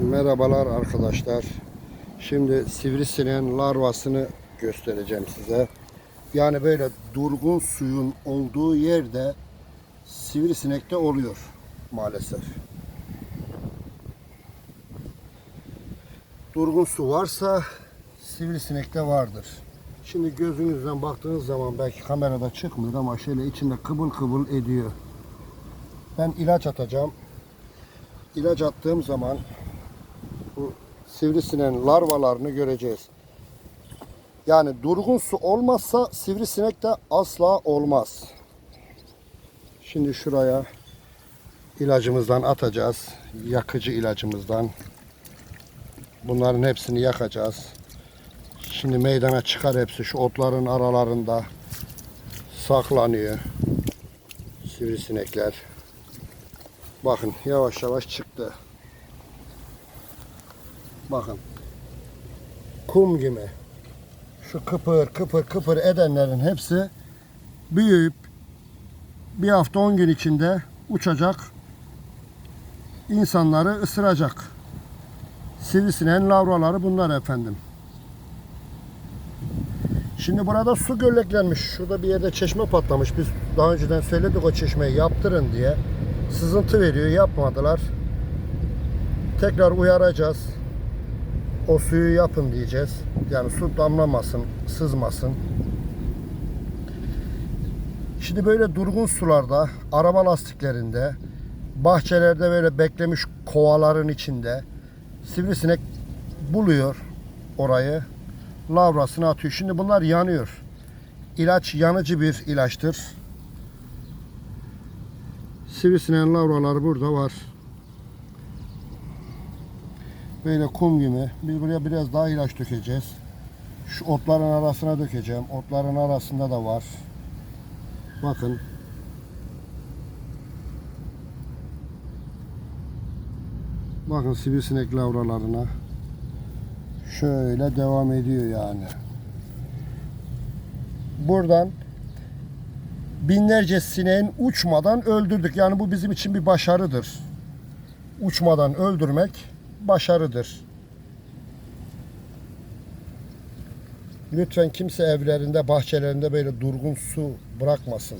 Merhabalar arkadaşlar. Şimdi sivrisineğin larvasını göstereceğim size. Yani böyle durgun suyun olduğu yerde sivrisinek de oluyor maalesef. Durgun su varsa sivrisinek de vardır. Şimdi gözünüzden baktığınız zaman belki kamerada çıkmıyor ama şöyle içinde kıbıl kıbıl ediyor. Ben ilaç atacağım. İlaç attığım zaman bu sivrisineğin larvalarını göreceğiz. Yani durgun su olmazsa sivrisinek de asla olmaz. Şimdi şuraya ilacımızdan atacağız. Yakıcı ilacımızdan. Bunların hepsini yakacağız. Şimdi meydana çıkar hepsi şu otların aralarında saklanıyor. Sivrisinekler. Bakın yavaş yavaş çıktı. Bakın. Kum gibi. Şu kıpır kıpır kıpır edenlerin hepsi büyüyüp bir hafta on gün içinde uçacak. insanları ısıracak. Sivrisineğin lavraları bunlar efendim. Şimdi burada su gölleklenmiş. Şurada bir yerde çeşme patlamış. Biz daha önceden söyledik o çeşmeyi yaptırın diye. Sızıntı veriyor. Yapmadılar. Tekrar uyaracağız. O suyu yapın diyeceğiz. Yani su damlamasın, sızmasın. Şimdi böyle durgun sularda, araba lastiklerinde, bahçelerde böyle beklemiş kovaların içinde sivrisinek buluyor orayı. Lavrasını atıyor. Şimdi bunlar yanıyor. İlaç yanıcı bir ilaçtır. Sivrisineğin lavraları burada var. Böyle kum gibi. Biz buraya biraz daha ilaç dökeceğiz. Şu otların arasına dökeceğim. Otların arasında da var. Bakın. Bakın sivrisinek lavralarına. Şöyle devam ediyor yani. Buradan binlerce sineğin uçmadan öldürdük. Yani bu bizim için bir başarıdır. Uçmadan öldürmek başarıdır. Lütfen kimse evlerinde, bahçelerinde böyle durgun su bırakmasın.